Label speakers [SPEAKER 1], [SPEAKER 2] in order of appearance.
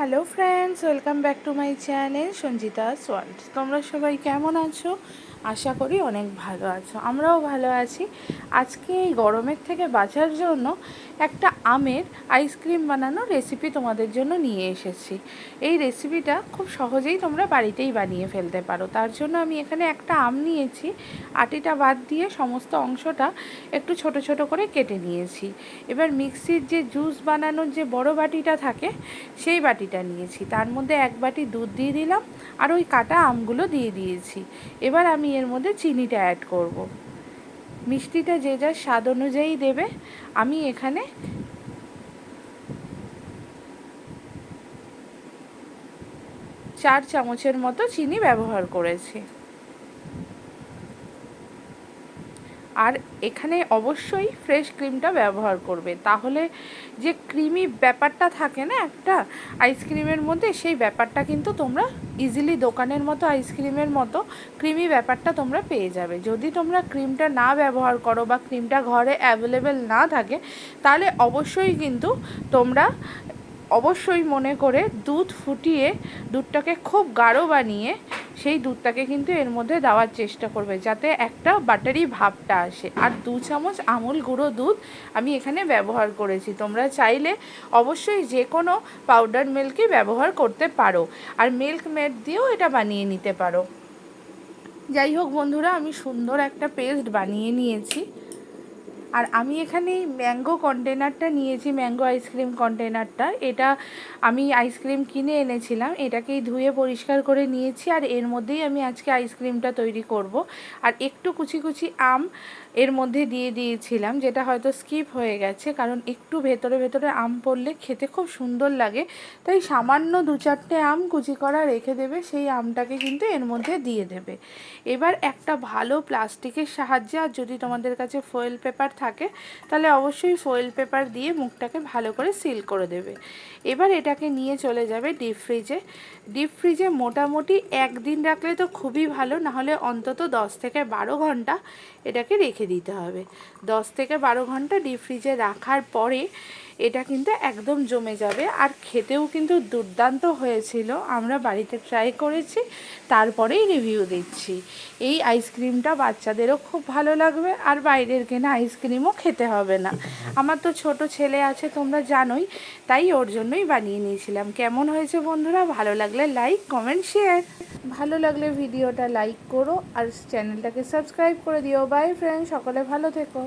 [SPEAKER 1] Hello friends welcome back to my channel Sanjita world তোমরা সবাই কেমন আছো? আশা করি অনেক ভালো আছো। আমরাও ভালো আছি। আজকে এই গরমের থেকে বাঁচার জন্য একটা আমের আইসক্রিম বানানোর রেসিপি তোমাদের জন্য নিয়ে এসেছি। এই রেসিপিটা খুব সহজেই তোমরা বাড়িতেই বানিয়ে ফেলতে পারো। তার জন্য আমি এখানে একটা আম নিয়েছি। আটিটা বাদ দিয়ে সমস্ত অংশটা একটু ছোট ছোট করে কেটে নিয়েছি। এবার মিক্সির যে জুস বানানোর যে বড় বাটিটা থাকে, সেই বাটিটা নিয়েছি। তার মধ্যে এক বাটি দুধ দিয়ে দিলাম। আর ওই কাটা আমগুলো দিয়ে দিয়েছি এবার আমি এর মধ্যে চিনিটা অ্যাড করব। মিষ্টিটা যে যার স্বাদ অনুযায়ী দেবে, আমি এখানে চার চামচের মতো চিনি ব্যবহার করেছি আর এখানে অবশ্যই ফ্রেশ ক্রিমটা ব্যবহার করবে। তাহলে যে ক্রিমি ব্যাপারটা থাকে না একটা আইসক্রিমের মধ্যে, সেই ব্যাপারটা কিন্তু তোমরা ইজিলি দোকানের মতো আইসক্রিমের মতো ক্রিমি ব্যাপারটা তোমরা পেয়ে যাবে। যদি তোমরা ক্রিমটা না ব্যবহার করো বা ক্রিমটা ঘরে অ্যাভেলেবেল না থাকে, তাহলে অবশ্যই কিন্তু তোমরা অবশ্যই মনে করে দুধ ফুটিয়ে দুধটাকে খুব গাঢ় বানিয়ে সেই দুধটাকে কিন্তু এর মধ্যে দেওয়ার চেষ্টা করবে, যাতে একটা বাটারি ভাবটা আসে। আর দু চামচ আমুল গুঁড়ো দুধ আমি এখানে ব্যবহার করেছি। তোমরা চাইলে অবশ্যই যে কোনো পাউডার মিল্কই ব্যবহার করতে পারো। আর মিল্ক মেড দিয়েও এটা বানিয়ে নিতে পারো। যাই হোক বন্ধুরা, আমি সুন্দর একটা পেস্ট বানিয়ে নিয়েছি। আর আমি এখানে ম্যাঙ্গো কন্টেনারটা নিয়েছি, ম্যাঙ্গো আইসক্রিম কন্টেনারটা। এটা আমি আইসক্রিম কিনে এনেছিলাম, এটাকেই ধুয়ে পরিষ্কার করে নিয়েছি আর এর মধ্যেই আমি আজকে আইসক্রিমটা তৈরি করব। আর একটু কুচি কুচি আম এর মধ্যে দিয়ে দিয়েছিলাম, যেটা হয়তো স্কিপ হয়ে গেছে, কারণ একটু ভেতরে ভেতরে আম পড়লে খেতে খুব সুন্দর লাগে। তাই সামান্য দু চারটে আম কুচি করা রেখে দেবে, সেই আমটাকে কিন্তু এর মধ্যে দিয়ে দেবে। এবার একটা ভালো প্লাস্টিকের সাহায্যে, আর যদি তোমাদের কাছে ফয়েল পেপার থাকে, তাহলে অবশ্যই ফয়েল পেপার দিয়ে মুখটাকে ভালো করে সিল করে দেবে। এবার এটাকে নিয়ে চলে যাবে ডিপ ফ্রিজে ডিপ ফ্রিজে মোটামুটি একদিন রাখলে তো খুবই ভালো, নাহলে অন্তত দশ থেকে বারো ঘণ্টা এটাকে রেখে দিতে হবে। দশ থেকে বারো ঘণ্টা ডিপ ফ্রিজে রাখার পরে এটা কিন্তু একদম জমে যাবে। আর খেতেও কিন্তু দুর্দান্ত হয়েছিল। আমরা বাড়িতে ট্রাই করেছি, তারপরেই রিভিউ দিচ্ছি। এই আইসক্রিমটা বাচ্চাদেরও খুব ভালো লাগবে, আর বাইরের কেনা আইসক্রিমও খেতে হবে না। আমার তো ছোট ছেলে আছে, তোমরা জানোই, তাই ওর জন্যই বানিয়ে নিয়েছিলাম। কেমন হয়েছে বন্ধুরা? ভালো লাগলে লাইক কমেন্ট শেয়ার ভালো লাগলে ভিডিওটা লাইক করো, আর চ্যানেলটাকে সাবস্ক্রাইব করে দিও। বাই ফ্রেন্ড সকলে ভালো থেকো।